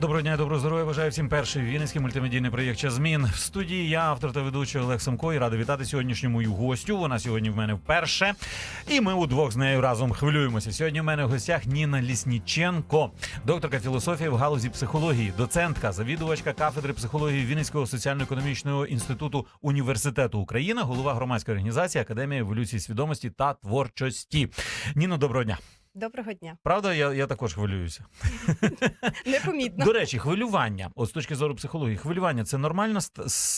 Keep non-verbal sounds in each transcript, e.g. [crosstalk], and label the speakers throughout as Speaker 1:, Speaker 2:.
Speaker 1: Доброго дня, доброго здоров'я. Бажаю всім перший вінницький мультимедійний проєкт «Час змін. В студії я, автор та ведучий Олег Самко, і радий вітати сьогоднішню мою гостю. Вона сьогодні в мене вперше. І ми удвох з нею разом хвилюємося. Сьогодні в мене в гостях Ніна Лісніченко, докторка філософії в галузі психології, доцентка, завідувачка кафедри психології Вінницького соціально-економічного інституту університету Україна, голова громадської організації Академія еволюції свідомості та творчості. Ніно, доброго дня.
Speaker 2: Доброго дня.
Speaker 1: Правда, я, я також хвилююся. [laughs]
Speaker 2: Непомітно.
Speaker 1: До речі, хвилювання, от з точки зору психології, хвилювання це нормальна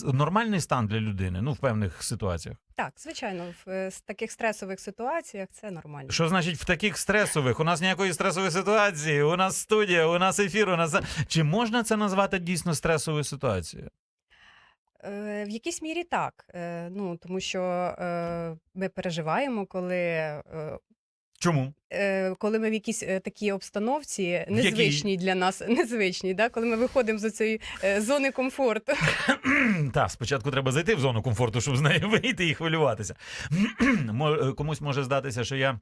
Speaker 1: нормальний стан для людини, ну в певних ситуаціях.
Speaker 2: Так, звичайно, в е, таких стресових ситуаціях це нормально.
Speaker 1: Що значить в таких стресових? У нас ніякої стресової ситуації, у нас студія, у нас ефір, у нас чи можна це назвати дійсно стресовою ситуацією?
Speaker 2: Е, В якійсь мірі так. Е, Ну тому що ми переживаємо, коли. Е,
Speaker 1: Чому?
Speaker 2: е, Коли ми в якійсь е, такій обстановці незвичній для нас, [laughs] незвичній, да? коли ми виходимо з цієї зони комфорту. [coughs]
Speaker 1: Так, спочатку треба зайти в зону комфорту, щоб з неї [laughs] вийти і хвилюватися. Е, Комусь може здатися, що я.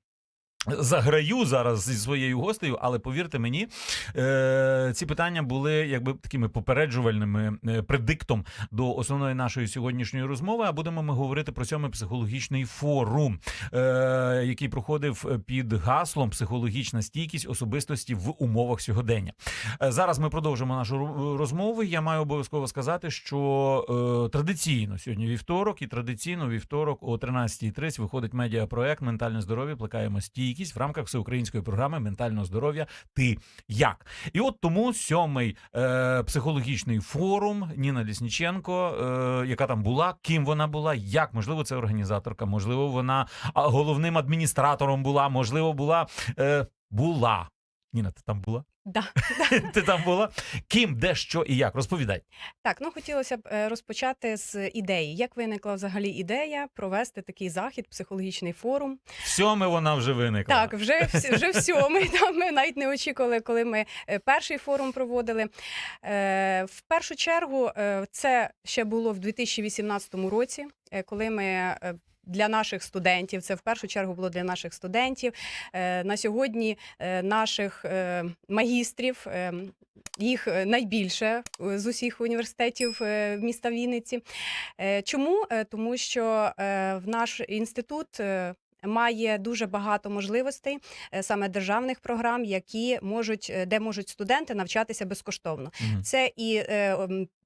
Speaker 1: Заграю зараз зі своєю гостею, але повірте мені, е, ці питання були якби такими попереджувальними е, предиктом до основної нашої сьогоднішньої розмови. А будемо ми говорити про сьомий психологічний форум, е, який проходив під гаслом психологічна стійкість особистості в умовах сьогодення. Зараз ми продовжимо нашу розмову. Я маю обов'язково сказати, що традиційно сьогодні вівторок, і традиційно вівторок о 13.30 виходить медіапроект Ментальне здоров'я. Плекаємо стійкість в рамках всеукраїнської програми ментального здоров'я. Ти як? І от тому сьомий е, психологічний форум Ніна Лісніченко, е, яка там була, ким вона була, як можливо, це організаторка, можливо, вона головним адміністратором була, можливо, була е, була. Ніна, ти там була? [laughs]
Speaker 2: Да.
Speaker 1: Ти там була? Ким, де, що і як? Розповідай.
Speaker 2: Так, ну хотілося б е, розпочати з ідеї. Як виникла взагалі ідея провести такий захід, психологічний форум?
Speaker 1: В сьоме вона вже виникла.
Speaker 2: Так, вже вже в. [laughs] Там ми навіть не очікували, коли ми е, перший форум проводили. Е, В першу чергу це ще було в 2018 році, коли ми. Для наших студентів це в першу чергу було для наших студентів. Е, На сьогодні е, наших е, магістрів їх найбільше з усіх університетів міста Вінниці. Чому? Тому що в наш інститут має дуже багато можливостей саме державних програм, які можуть, де можуть студенти навчатися безкоштовно.
Speaker 1: Мгм.
Speaker 2: Це і е,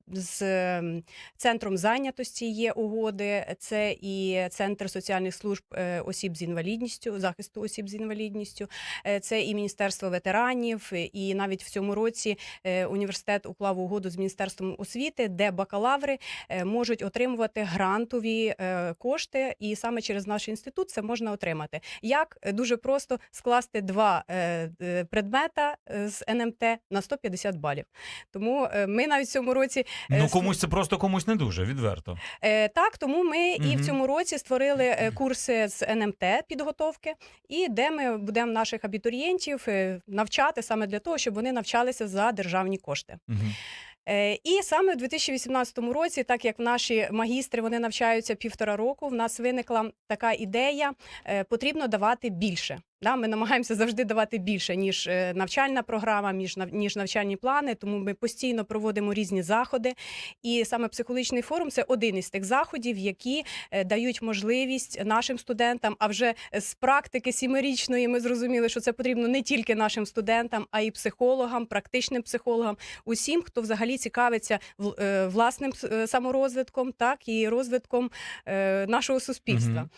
Speaker 2: з центром зайнятості є угоди, це і центр соціальних служб е, осіб з інвалідністю, захисту осіб з інвалідністю, е, це і міністерство ветеранів, і навіть в цьому році е, університет уклав угоду з міністерством освіти, де бакалаври можуть отримувати грантові кошти, і саме через наш інститут це можна отримати. Як? Дуже просто скласти два предмета з НМТ на 150 балів. Тому ми навіть в цьому році
Speaker 1: Ну комусь це просто комусь не дуже відверто.
Speaker 2: Е, так, тому ми і в цьому році створили е, курси з НМТ підготовки, і де ми будемо наших абітурієнтів е, навчати саме для того, щоб вони навчалися за державні кошти. Е, І саме в 2018 році, так як наші магістри вони навчаються півтора року, в нас виникла така ідея: е, потрібно давати більше. Да, ми намагаємося завжди давати більше ніж е, навчальна програма, ніж ніж навчальні плани. Тому ми постійно проводимо різні заходи. І саме психологічний форум це один із тих заходів, які е, дають можливість нашим студентам. А вже з практики сімирічної ми зрозуміли, що це потрібно не тільки нашим студентам, а й психологам, практичним психологам, усім, хто взагалі цікавиться е, власним саморозвитком, так і розвитком нашого суспільства.
Speaker 1: Мгм.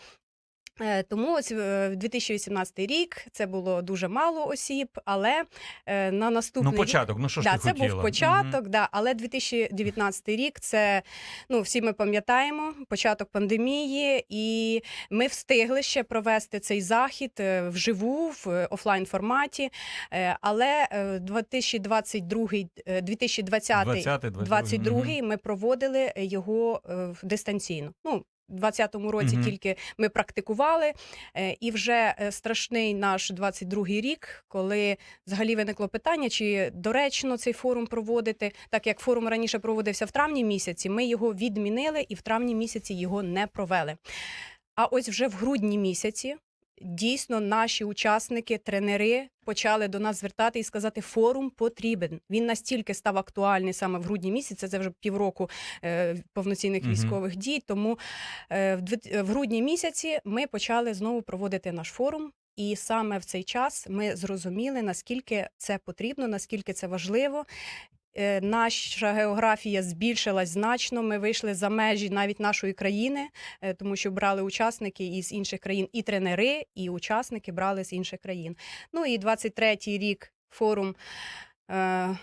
Speaker 2: Е, Тому ось е, в 2018 рік це було дуже мало осіб, але е, на наступний
Speaker 1: Ну, початок. Ну що ж
Speaker 2: да,
Speaker 1: ти
Speaker 2: це
Speaker 1: хотіла?
Speaker 2: був початок, да, але 2019 рік це ну всі ми пам'ятаємо початок пандемії, і ми встигли ще провести цей захід вживу в офлайн форматі. Але е, 2022, е, 2020
Speaker 1: 20,
Speaker 2: 22 ми проводили його дистанційно. Ну, у 2020 році
Speaker 1: угу.
Speaker 2: тільки ми практикували, е, і вже е, страшний наш 22-й рік, коли взагалі виникло питання, чи доречно цей форум проводити, так як форум раніше проводився в травні місяці, ми його відмінили і в травні місяці його не провели. А ось вже в грудні місяці дійсно наші учасники, тренери почали до нас звертати і сказати, форум потрібен. Він настільки став актуальний саме в грудні місяці. Це вже півроку е, повноцінних
Speaker 1: Мгм.
Speaker 2: військових дій. Тому е, в, в грудні місяці ми почали знову проводити наш форум. І саме в цей час ми зрозуміли, наскільки це потрібно, наскільки це важливо. Е, Наша географія збільшилась значно. Ми вийшли за межі навіть нашої країни, е, тому що брали учасники із інших країн, і тренери, і учасники брали з інших країн. Ну і 23-й рік форум. Е,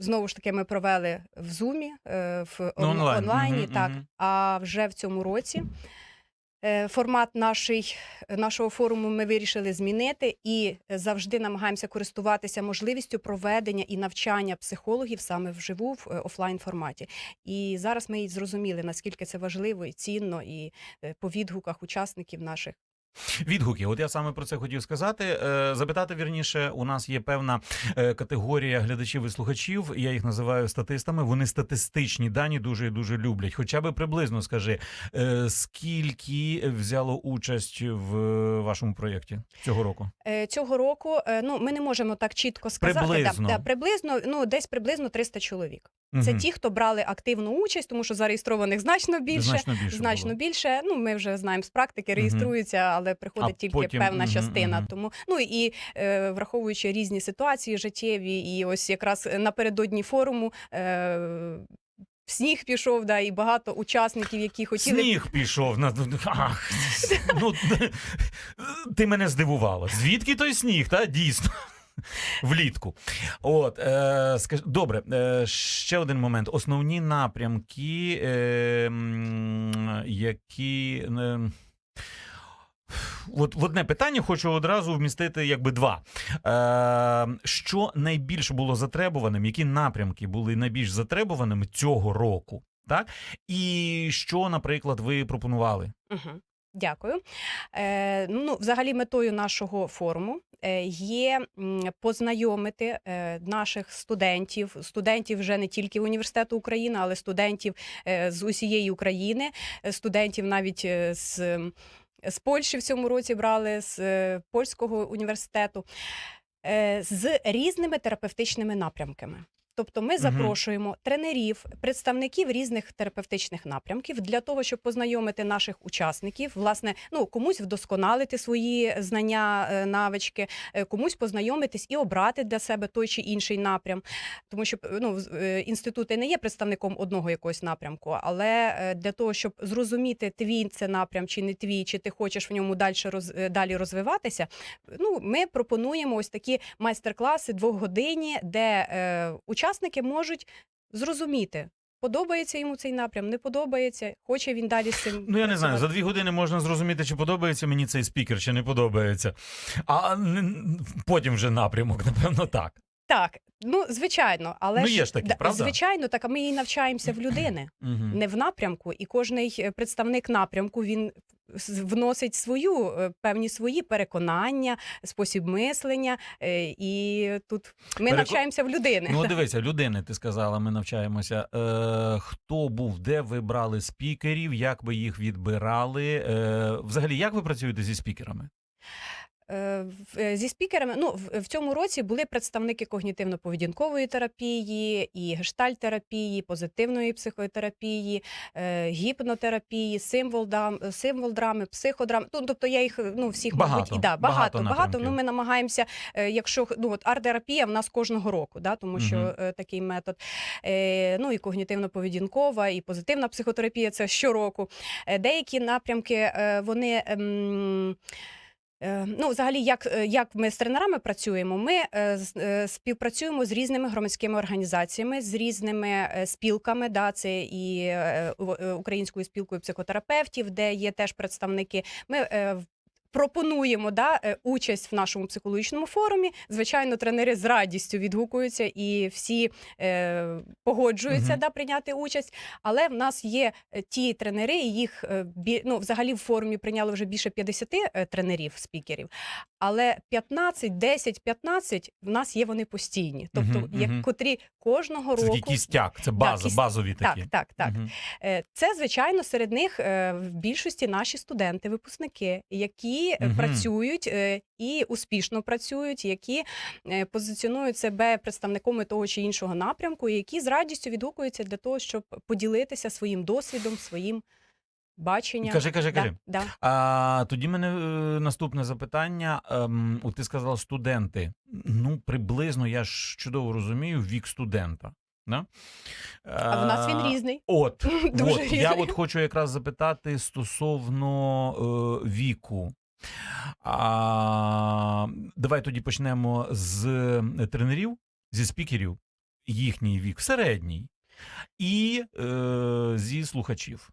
Speaker 2: Знову ж таки, ми провели в Зумі в
Speaker 1: Ну, онлайн.
Speaker 2: онлайні.
Speaker 1: Мгм,
Speaker 2: так, а вже в цьому році формат нашої, нашого форуму ми вирішили змінити і завжди намагаємося користуватися можливістю проведення і навчання психологів саме вживу в е, офлайн форматі. І зараз ми зрозуміли, наскільки це важливо і цінно, і е, по відгуках учасників наших.
Speaker 1: Відгуки, от я саме про це хотів сказати. Е, Запитати вірніше, у нас є певна е, категорія глядачів і слухачів. Я їх називаю статистами. Вони статистичні дані дуже і дуже люблять. Хоча би приблизно скажи, е, скільки взяло участь в вашому проєкті цього року?
Speaker 2: Цього року ну ми не можемо так чітко сказати.
Speaker 1: Приблизно.
Speaker 2: Да, да, приблизно ну десь приблизно 300 чоловік. Це
Speaker 1: Мгм.
Speaker 2: ті, хто брали активну участь, тому що зареєстрованих значно більше.
Speaker 1: значно більше.
Speaker 2: Значно
Speaker 1: було.
Speaker 2: більше. Ну ми вже знаємо з практики, реєструються, але приходить
Speaker 1: А
Speaker 2: тільки
Speaker 1: потім-
Speaker 2: певна частина.
Speaker 1: мгм.
Speaker 2: Тому ну і е, враховуючи різні ситуації життєві, і ось якраз напередодні форуму. Е, Сніг пішов, да, і багато учасників, які хотіли
Speaker 1: Сніг пішов на Ах, ну [laughs] ти мене здивувала. Звідки той сніг? Та дійсно. [laughs] Влітку. От, е, скаж... Добре, е, ще один момент. Основні напрямки, е, які. Е, От в одне питання хочу одразу вмістити якби два. Е, що найбільш було затребуваним, які напрямки були найбільш затребуваними цього року? Так? І що, наприклад, ви пропонували?
Speaker 2: Угу. Дякую. Е, ну, взагалі, метою нашого форуму е, є познайомити е, наших студентів, студентів вже не тільки університету України, але студентів е, з усієї України, студентів навіть з, з Польщі в цьому році брали з е, польського університету. е, З різними терапевтичними напрямками. Тобто ми запрошуємо тренерів, представників різних терапевтичних напрямків для того, щоб познайомити наших учасників, власне, ну комусь вдосконалити свої знання, е, навички, е, комусь познайомитись і обрати для себе той чи інший напрям. Тому що ну, е, інститути не є представником одного якогось напрямку, але е, для того, щоб зрозуміти, твій це напрям чи не твій, чи ти хочеш в ньому далі роз, е, далі розвиватися. Ну, ми пропонуємо ось такі майстер-класи двохгодинні, де е, учасники можуть зрозуміти. Подобається йому цей напрям, не подобається, хоче він далі з цим.
Speaker 1: Ну я не знаю, за дві години можна зрозуміти, чи подобається мені цей спікер, чи не подобається. А потім вже напрямок, напевно, так.
Speaker 2: Так, ну звичайно, але
Speaker 1: Ну, є ж такі, правда?
Speaker 2: звичайно, так а ми і навчаємося в людини. Не в напрямку, і кожний е, представник напрямку він вносить свою е, певні свої переконання, спосіб мислення, е, і тут ми
Speaker 1: Переко-
Speaker 2: навчаємося в людини.
Speaker 1: Ну, [laughs] дивися, людини, ти сказала, ми навчаємося. Е, хто був, де ви брали спікерів, як ви їх відбирали? Е, взагалі, як ви працюєте зі спікерами?
Speaker 2: Е, е, Зі спікерами ну в, цьому році були представники когнітивно-поведінкової терапії, і гештальтерапії, позитивної психотерапії, е, гіпнотерапії, символ символ драми, психодрами. Ну, тобто я їх ну всіх
Speaker 1: Багато,
Speaker 2: мабуть і да,
Speaker 1: багато
Speaker 2: багато, багато. Ну ми намагаємося, якщо ну от арт-терапія в нас кожного року, да, тому що е, такий метод. Ну і когнітивно-поведінкова, і позитивна психотерапія це щороку. Деякі напрямки вони. Е, Ну, взагалі, як, е, як ми з тренерами працюємо? Ми е, співпрацюємо з різними громадськими організаціями, з різними спілками. Да, це і українською спілкою психотерапевтів, де є теж представники. Ми пропонуємо да, е, участь в нашому психологічному форумі. Звичайно, тренери з радістю відгукуються і всі е, погоджуються
Speaker 1: Мгм.
Speaker 2: да, прийняти участь. Але в нас є е, ті тренери, їх е, ну, взагалі в форумі прийняли вже більше 50 е, тренерів, спікерів. Але 15, 10, 15 в нас є вони постійні, тобто
Speaker 1: Мгм,
Speaker 2: як
Speaker 1: мгм.
Speaker 2: котрі кожного
Speaker 1: Це
Speaker 2: року.
Speaker 1: такий кістяк, це база,
Speaker 2: кіс-
Speaker 1: базові
Speaker 2: Так,
Speaker 1: такі.
Speaker 2: так, так.
Speaker 1: Мгм.
Speaker 2: Е, Це, звичайно, серед них в більшості наші студенти, випускники, які які е, працюють е, і успішно працюють, які е, позиціонують себе представниками того чи іншого напрямку, і які з радістю відгукуються для того, щоб поділитися своїм досвідом, своїм баченням.
Speaker 1: Кажи, кажи, кажи.
Speaker 2: Да, да.
Speaker 1: А тоді мене е, наступне запитання. Ем, ти сказала студенти. Ну, приблизно я ж чудово розумію вік студента. Да?
Speaker 2: А в нас він різний.
Speaker 1: От, [laughs]
Speaker 2: Дуже
Speaker 1: от
Speaker 2: різний.
Speaker 1: я от хочу якраз запитати стосовно е, віку. А, давай тоді почнемо з тренерів, зі спікерів, їхній вік середній, і е, зі слухачів.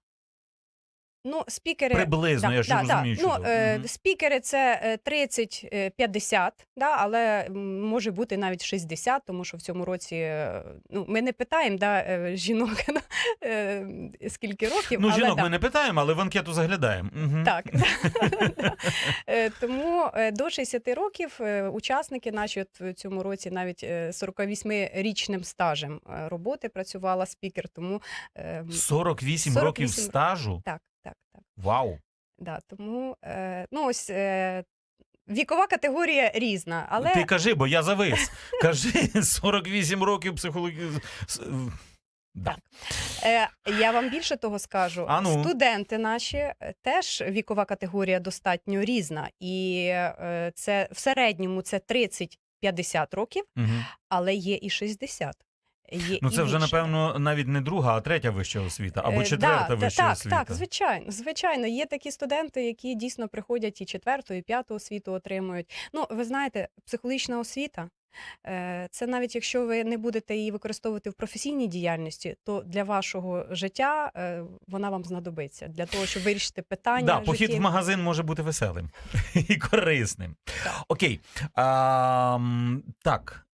Speaker 2: Ну, спікери
Speaker 1: Приблизно, я ж розумію,
Speaker 2: Ну,
Speaker 1: чудово.
Speaker 2: е,
Speaker 1: Мгм.
Speaker 2: спікери це е, 30-50, да, але може бути навіть 60, тому що в цьому році е, ну, ми не питаємо да, е, жінок [laughs] е, скільки років.
Speaker 1: Ну,
Speaker 2: але,
Speaker 1: жінок
Speaker 2: да.
Speaker 1: ми не питаємо, але в анкету заглядаємо. Мгм.
Speaker 2: Так. [laughs] Е, Тому е, до 60 років е, учасники наші от в цьому році навіть е, 48-річним стажем е, роботи працювала спікер. Тому е,
Speaker 1: 48,
Speaker 2: 48
Speaker 1: років стажу.
Speaker 2: так, так, так.
Speaker 1: Вау!
Speaker 2: Да, тому е, ну ось е, вікова категорія різна, але
Speaker 1: Ти кажи, бо я завис. Кажи [laughs] 48 років психології. Да.
Speaker 2: е, я вам більше того скажу.
Speaker 1: А ну.
Speaker 2: Студенти наші е, теж вікова категорія достатньо різна, і е, це в середньому це 30-50 років,
Speaker 1: Мгм.
Speaker 2: але є і 60. Є
Speaker 1: Ну це вже, напевно, навіть не друга, а третя вища освіта, або
Speaker 2: Е,
Speaker 1: четверта
Speaker 2: да,
Speaker 1: вища
Speaker 2: так,
Speaker 1: освіта.
Speaker 2: Так, звичайно, звичайно. Є такі студенти, які дійсно приходять і четверту, і п'яту освіту отримують. Ну, ви знаєте, психологічна освіта. е, Це навіть якщо ви не будете її використовувати в професійній діяльності, то для вашого життя е, вона вам знадобиться для того, щоб вирішити питання.
Speaker 1: Да, похід в магазин може бути веселим [laughs] і корисним.
Speaker 2: Так.
Speaker 1: Окей. А, так.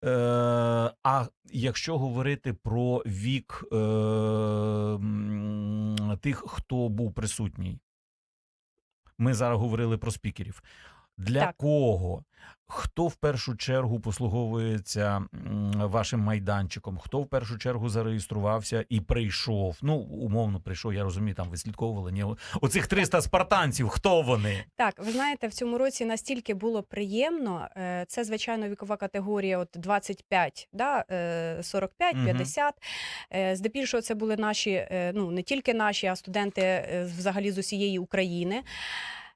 Speaker 1: А якщо говорити про вік е, тих, хто був присутній, ми зараз говорили про спікерів. Для
Speaker 2: Так.
Speaker 1: кого? Хто в першу чергу послуговується вашим майданчиком? Хто в першу чергу зареєструвався і прийшов? Ну, умовно прийшов, я розумію, там вислідковували. Ні, оцих 300 спартанців, хто вони?
Speaker 2: Так, ви знаєте, в цьому році настільки було приємно. е, Це звичайно вікова категорія, от 25, да, е, 45, 50. Е, Здебільшого це були наші, е, ну не тільки наші, а студенти е, взагалі з усієї України.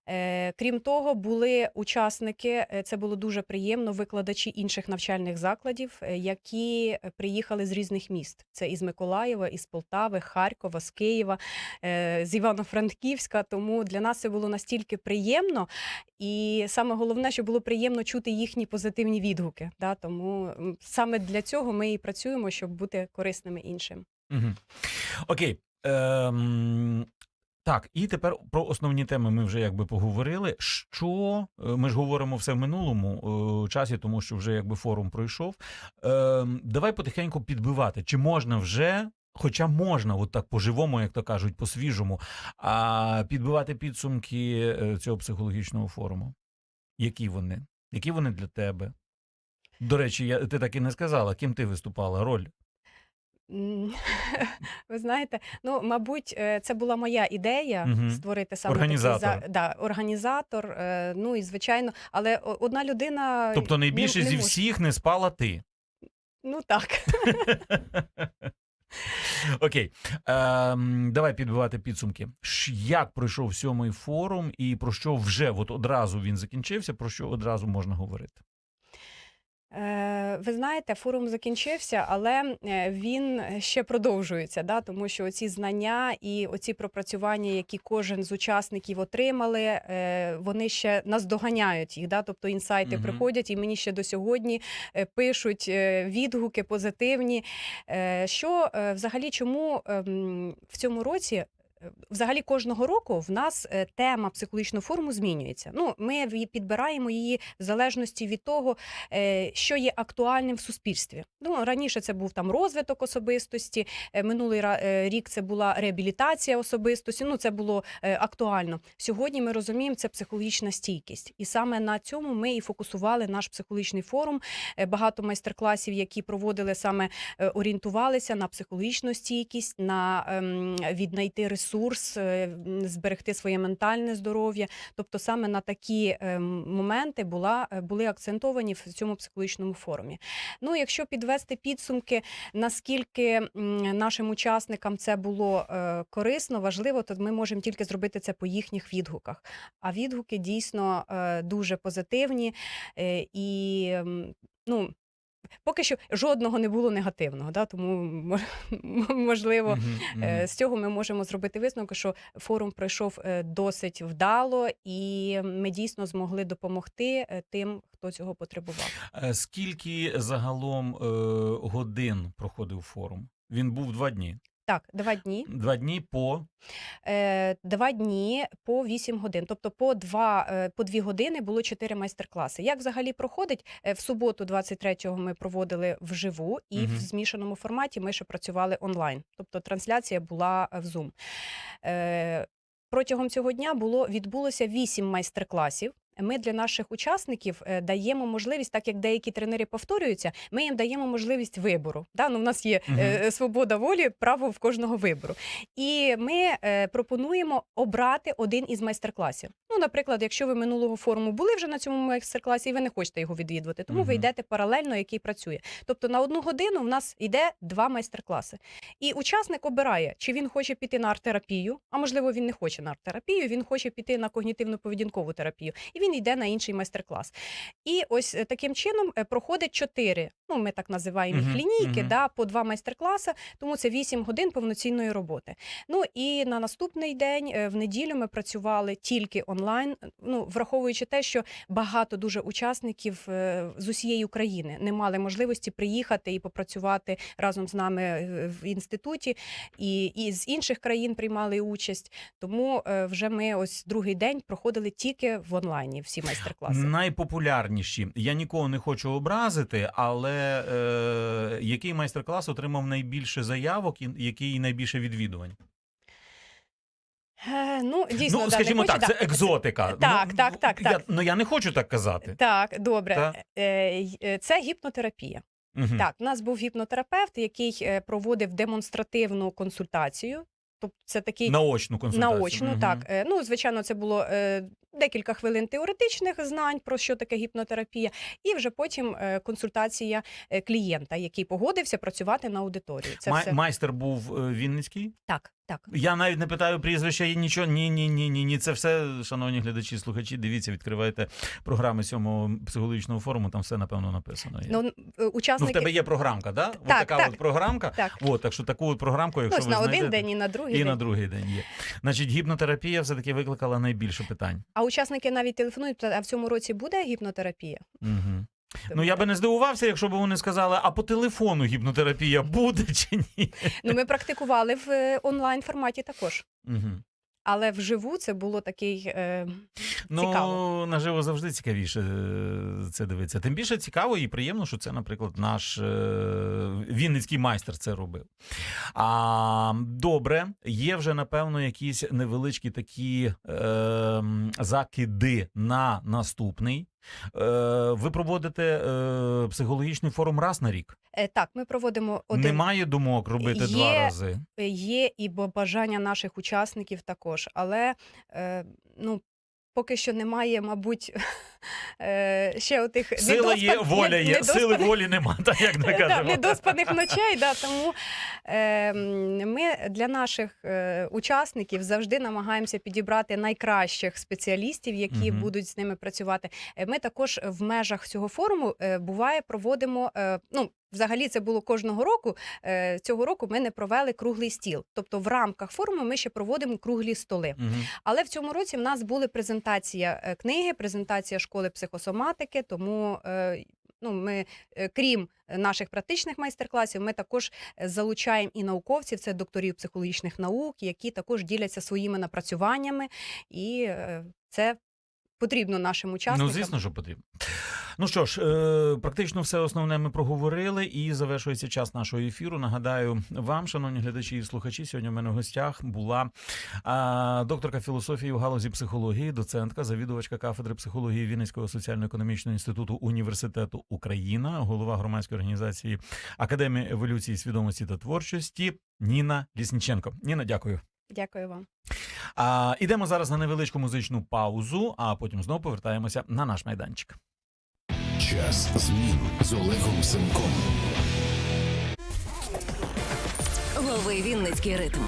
Speaker 2: Е, Крім того, були учасники, е, це було дуже приємно, викладачі інших навчальних закладів, е, які приїхали з різних міст. Це із Миколаєва, із Полтави, Харкова, з Києва, з Івано-Франківська. Тому для нас це було настільки приємно. І саме головне, що було приємно чути їхні позитивні відгуки. Да? Тому саме для цього ми і працюємо, щоб бути корисними іншим.
Speaker 1: Угу. Окей. Ем, так, і тепер про основні теми ми вже якби поговорили. Що е, ми ж говоримо все в минулому е, часі, тому що вже якби форум пройшов. Ем, давай потихеньку підбивати. Чи можна вже, хоча можна, от так по-живому, як то кажуть, по-свіжому, а підбивати підсумки е, цього психологічного форуму? Які вони? Які вони для тебе? До речі, я, ти так і не сказала, ким ти виступала роль? [laughs]
Speaker 2: Ви знаєте, ну мабуть, е, це була моя ідея
Speaker 1: Мгм.
Speaker 2: створити саме
Speaker 1: Організатор.
Speaker 2: такий за да, організатор. е, Ну і звичайно, але одна людина
Speaker 1: Тобто найбільше
Speaker 2: не, не
Speaker 1: зі
Speaker 2: може.
Speaker 1: всіх не спала ти.
Speaker 2: Ну так. [laughs]
Speaker 1: Окей, ем, давай підбивати підсумки. Як пройшов сьомий форум, і про що вже от одразу він закінчився, про що одразу можна говорити?
Speaker 2: Е, Ви знаєте, форум закінчився, але е, він ще продовжується, да? тому що оці знання і оці пропрацювання, які кожен з учасників отримали, е, вони ще наздоганяють їх. Да? Тобто інсайти
Speaker 1: Мгм.
Speaker 2: приходять, і мені ще до сьогодні пишуть відгуки позитивні. Що взагалі чому ем, в цьому році? Взагалі кожного року в нас е, тема психологічного форуму змінюється. Ну, ми підбираємо її в залежності від того, е, що є актуальним в суспільстві. Ну раніше це був там розвиток особистості. е, Минулий рік це була реабілітація особистості. Ну це було актуально. Сьогодні ми розуміємо, це психологічна стійкість, і саме на цьому ми і фокусували наш психологічний форум. Багато майстер-класів, які проводили саме орієнтувалися на психологічну стійкість, на ем, віднайти ресурси ресурс, е, зберегти своє ментальне здоров'я. Тобто саме на такі е, моменти була, е, були акцентовані в цьому психологічному форумі. Ну, якщо підвести підсумки, наскільки нашим учасникам це було корисно, важливо, то ми можемо тільки зробити це по їхніх відгуках. А відгуки дійсно дуже позитивні і ну. Поки що жодного не було негативного, да? тому мо- можливо. Е, З цього ми можемо зробити висновок, що форум пройшов е, досить вдало, і ми дійсно змогли допомогти е, тим, хто цього потребував.
Speaker 1: Скільки загалом годин проходив форум? Він був два дні.
Speaker 2: Так, два дні.
Speaker 1: Два дні по
Speaker 2: Е, Два дні по 8 годин. Тобто по два е, по дві години було чотири майстер-класи. Як взагалі проходить? Е, В суботу, 23-го, ми проводили вживу, і
Speaker 1: Мгм.
Speaker 2: в змішаному форматі ми ще працювали онлайн. Тобто трансляція була е, в Zoom. Е, Протягом цього дня було відбулося вісім майстер-класів. Ми для наших учасників е, даємо можливість, так як деякі тренери повторюються, ми їм даємо можливість вибору. Да? Ну, в нас є
Speaker 1: Мгм.
Speaker 2: е, свобода волі, право в кожного вибору. І ми е, пропонуємо обрати один із майстер-класів. Ну, наприклад, якщо ви минулого форуму були вже на цьому майстер-класі, і ви не хочете його відвідувати, тому
Speaker 1: Мгм.
Speaker 2: ви йдете паралельно, який працює. Тобто на одну годину в нас йде два майстер-класи. І учасник обирає, чи він хоче піти на арт-терапію, а можливо, він не хоче на арт-терапію, він хоче піти на когнітивно-поведінкову терапію, і він йде на інший майстер-клас. І ось е, таким чином е, проходить чотири, ну ми так називаємо їх лінійки,
Speaker 1: мгм.
Speaker 2: да, по два майстер-класи, тому це 8 годин повноцінної роботи. Ну і на наступний день, е, в неділю, ми працювали тільки онлайн. Ну, враховуючи те, що багато дуже учасників з усієї України не мали можливості приїхати і попрацювати разом з нами в інституті, і, і з інших країн приймали участь. Тому вже ми ось другий день проходили тільки в онлайні всі майстер-класи.
Speaker 1: найпопулярніші. Я нікого не хочу образити, але е, який майстер-клас отримав найбільше заявок і який найбільше відвідувань?
Speaker 2: Е, ну, дійсно,
Speaker 1: ну,
Speaker 2: да, не
Speaker 1: скажімо
Speaker 2: хочу,
Speaker 1: так, це екзотика.
Speaker 2: Так,
Speaker 1: ну,
Speaker 2: так, так,
Speaker 1: Я,
Speaker 2: так.
Speaker 1: ну я не хочу так казати.
Speaker 2: Так, добре.
Speaker 1: Та?
Speaker 2: Е, е, Це гіпнотерапія.
Speaker 1: Мгм.
Speaker 2: Так, у нас був гіпнотерапевт, який проводив демонстративну консультацію. Тобто це такий
Speaker 1: Наочну консультацію.
Speaker 2: наочну.
Speaker 1: угу.
Speaker 2: Так, Е, ну звичайно, це було е, декілька хвилин теоретичних знань про що таке гіпнотерапія, і вже потім е, консультація клієнта, який погодився працювати на аудиторії. Це
Speaker 1: Май-
Speaker 2: все
Speaker 1: Майстер був Вінницький.
Speaker 2: так, так.
Speaker 1: Я навіть не питаю прізвища, і нічого. Ні, ні, ні, ні, ні. Це все, шановні глядачі, слухачі. Дивіться, відкривайте програми сьомого психологічного форуму. Там все напевно написано. Є.
Speaker 2: Ну, е,
Speaker 1: Ну, в тебе є програмка, да? От
Speaker 2: Так,
Speaker 1: така
Speaker 2: так.
Speaker 1: от програмка.
Speaker 2: так.
Speaker 1: От, так що таку от програмку,
Speaker 2: Ну,
Speaker 1: якщо
Speaker 2: ось
Speaker 1: ви
Speaker 2: на один день і на другий
Speaker 1: і
Speaker 2: день.
Speaker 1: на другий день є. Значить, гіпнотерапія все-таки викликала найбільше питань.
Speaker 2: А учасники навіть телефонують, а в цьому році буде гіпнотерапія?
Speaker 1: Угу. Ну я би не здивувався, якщо б вони сказали, а по телефону гіпнотерапія буде чи ні.
Speaker 2: Ну, ми практикували в е, онлайн форматі також.
Speaker 1: Угу.
Speaker 2: Але вживу це було такий е,
Speaker 1: Ну,
Speaker 2: Цікаво.
Speaker 1: наживо завжди цікавіше е, це дивитися. Тим більше цікаво і приємно, що це, наприклад, наш е, вінницький майстер це робив. А, добре, є вже, напевно, якісь невеличкі такі е, закиди на наступний. Е, ви проводите е, психологічний форум раз на рік.
Speaker 2: е, так. Ми проводимо один
Speaker 1: Немає думок робити
Speaker 2: Є.
Speaker 1: два рази.
Speaker 2: Є і бажання наших учасників також, але ну. Поки що немає, мабуть, [laughs] е, ще отих
Speaker 1: Сила є, воля є, сили волі нема, так як не [laughs]
Speaker 2: Да,
Speaker 1: кажемо.
Speaker 2: недоспаних [laughs] ночей. Да, тому е, ми для наших е, учасників завжди намагаємося підібрати найкращих спеціалістів, які
Speaker 1: Мгм.
Speaker 2: будуть з ними працювати. Е, Ми також в межах цього форуму буває проводимо. ну, Взагалі це було кожного року. Е, Цього року ми не провели круглий стіл. Тобто, в рамках форуму ми ще проводимо круглі столи.
Speaker 1: Мгм.
Speaker 2: Але в цьому році в нас були презентація е, книги, презентація школи психосоматики. Тому е, ну, ми, крім наших практичних майстер-класів, ми також залучаємо і науковців, це докторів психологічних наук, які також діляться своїми напрацюваннями, і це потрібно нашим учасникам.
Speaker 1: Ну, звісно, що потрібно. Ну що ж, е, практично все основне ми проговорили, і завершується час нашого ефіру. Нагадаю вам, шановні глядачі і слухачі, сьогодні в мене в гостях була а, докторка філософії в галузі психології, доцентка, завідувачка кафедри психології Вінницького соціально-економічного інституту університету Україна, голова громадської організації Академія еволюції свідомості та творчості Ніна Лісніченко. Ніна, дякую.
Speaker 2: Дякую вам.
Speaker 1: А, ідемо зараз на невеличку музичну паузу, а потім знову повертаємося на наш майданчик.
Speaker 3: Час змін з Олегом Семком.
Speaker 4: Лови Вінницький ритм.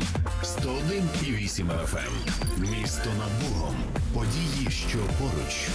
Speaker 3: 101,8 FM. Місто над Богом. Події, що поруч.